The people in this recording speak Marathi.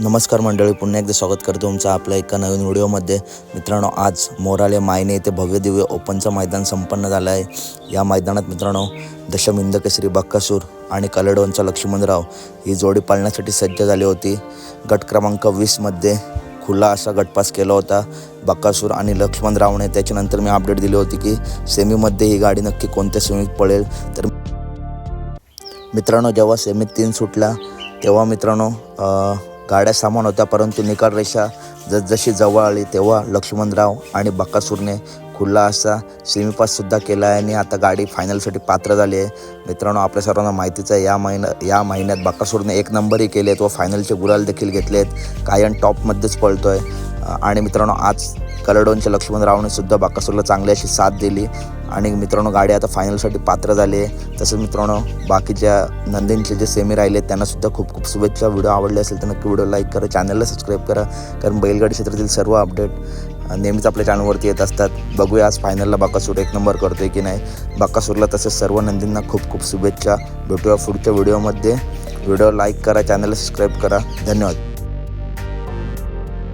नमस्कार मंडळी पुन्हा एकदा स्वागत करतो तुमचं आपल्या एका नवीन व्हिडिओमध्ये. मित्रांनो आज मोराले मायने येथे भव्य दिव्य ओपनचं मैदान संपन्न झालं आहे. या मैदानात मित्रांनो दशम इंदकेसरी बक्कासूर आणि कलडोनचा लक्ष्मणराव ही जोडी पाळण्यासाठी सज्ज झाली होती. गट क्रमांक वीसमध्ये खुला असा गटपास केला होता. बक्कासूर आणि लक्ष्मणरावने त्याच्यानंतर मी अपडेट दिली होती की सेमीमध्ये ही गाडी नक्की कोणत्या सेमीत पडेल तर मित्रांनो जेव्हा सेमीत तीन सुटला तेव्हा मित्रांनो गाड्या सामान होत्या परंतु निकाल रेषा जसजशी जवळ आली तेव्हा लक्ष्मणराव आणि बकासूरने खुला असा सेमीपाससुद्धा केला आहे आणि आता गाडी फायनलसाठी पात्र झाली आहे. मित्रांनो आपल्या सर्वांना माहितीच आहे या महिन्यात या महिन्यात बकासूरने एक नंबरही केले आहेत व फायनलचे गुलाल देखील घेतले आहेत कायन टॉपमध्येच पळतो आहे आणि मित्रांनो आज कलडोनच्या लक्ष्मणरावने सुद्धा बाकासूरला चांगली अशी साथ दिली. आणि मित्रांनो गाडी आता फायनलसाठी पात्र झाली आहे. तसंच मित्रांनो बाकीच्या नंदींचे जे सेमी राहिले त्यांना सुद्धा खूप खूप शुभेच्छा. व्हिडिओ आवडले असेल तर नक्की व्हिडिओ लाईक करा चॅनलला सबस्क्राईब करा कारण बैलगाडी क्षेत्रातील सर्व अपडेट नेहमीच आपल्या चॅनलवरती येत असतात. बघूया आज फायनलला बाकासूर एक नंबर करतो आहे की नाही. बाकासूरला तसेच सर्व नंदींना खूप खूप शुभेच्छा. भेटूया पुढच्या व्हिडिओमध्ये व्हिडिओ लाईक करा चॅनलला सबस्क्राईब करा. धन्यवाद.